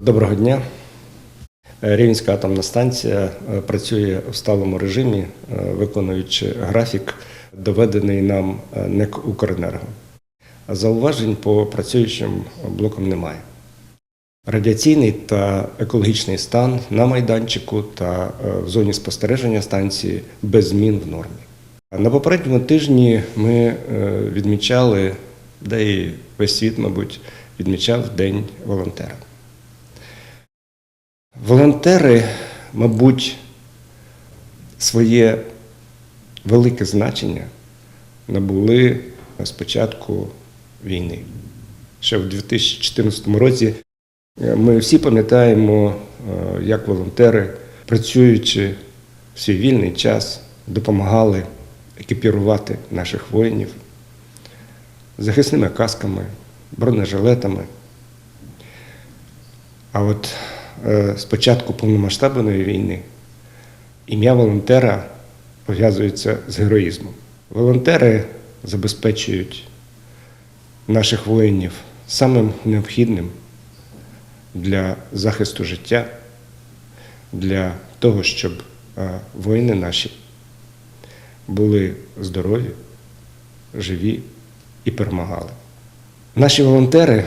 Доброго дня. Е, Рівненська атомна станція е, працює в сталому режимі, е, виконуючи графік, доведений нам НЕК «Укренерго». Зауважень по працюючим блокам немає. Радіаційний та екологічний стан на майданчику та в зоні спостереження станції без змін в нормі. На попередньому тижні ми відмічали, де і весь світ, мабуть, відмічав День волонтера. Волонтери, мабуть, своє велике значення набули з початку війни. Ще в 2014 році е, ми всі пам'ятаємо, е, як волонтери, працюючи в свій вільний час, допомагали екіпірувати наших воїнів захисними касками, бронежилетами. А от з початку повномасштабної війни ім'я волонтера пов'язується з героїзмом. Волонтери забезпечують наших воїнів самим необхідним для захисту життя, для того, щоб е, воїни наші були здорові, живі і перемагали. Наші волонтери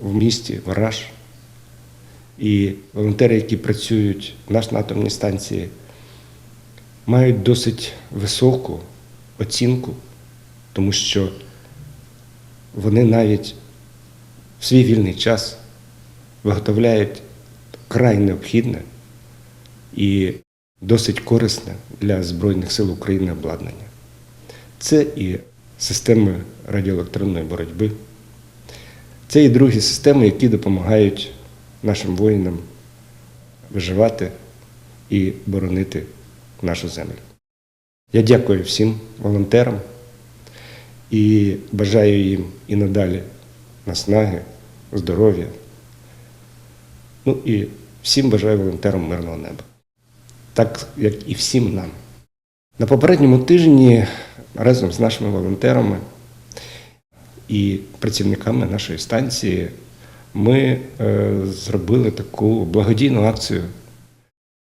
в місті Вараж і волонтери, які працюють в нас на атомній станції, мають досить високу оцінку, тому що вони навіть в свій вільний час виготовляють край необхідне і досить корисне для Збройних сил України обладнання. Це і системи радіоелектронної боротьби. Це і другі системи, які допомагають нашим воїнам виживати і боронити нашу землю. Я дякую всім волонтерам і бажаю їм і надалі наснаги, здоров'я. Ну і всім бажаю волонтерам мирного неба. Так як і всім нам. На попередньому тижні разом з нашими волонтерами і працівниками нашої станції ми е, зробили таку благодійну акцію.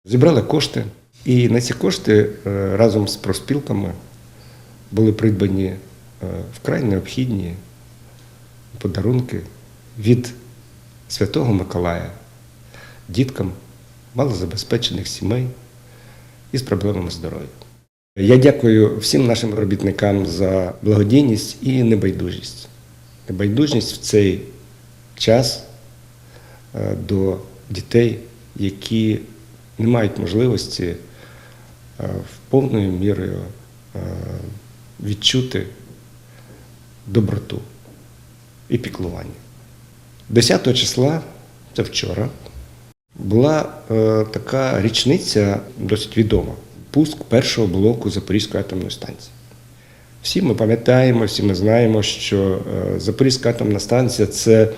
Зібрали кошти, і на ці кошти е, разом з профспілками були придбані е, вкрай необхідні подарунки від Святого Миколая діткам малозабезпечених сімей із проблемами здоров'я. Я дякую всім нашим робітникам за благодійність і небайдужість. Небайдужість в цей час е, до дітей, які не мають можливості е, в повною мірою е, відчути доброту і піклування. 10 числа, це вчора, була така річниця досить відома пуск першого блоку Запорізької атомної станції. Всі ми пам'ятаємо, всі ми знаємо, що Запорізька атомна станція це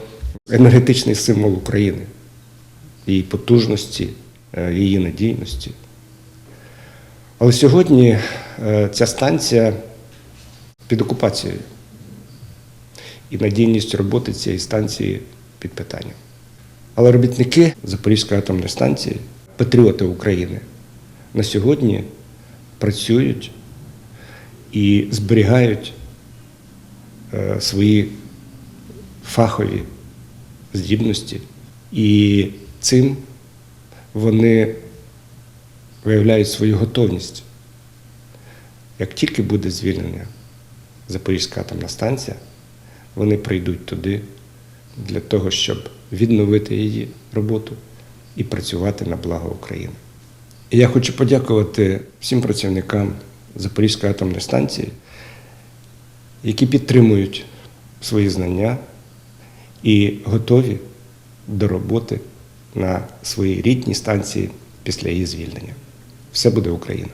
енергетичний символ України, її потужності, е, її надійності. Але сьогодні е, ця станція під окупацією. І надійність роботи цієї станції під питанням. Але робітники Запорізької атомної станції, патріоти України, на сьогодні працюють і зберігають е, свої фахові здібності, і цим вони виявляють свою готовність. Як тільки буде звільнення Запорізька атомна станція, вони прийдуть туди для того, щоб відновити її роботу і працювати на благо України. І я хочу подякувати всім працівникам Запорізької атомної станції, які підтримують свої знання і готові до роботи на своїй рідній станції після її звільнення. Все буде Україна!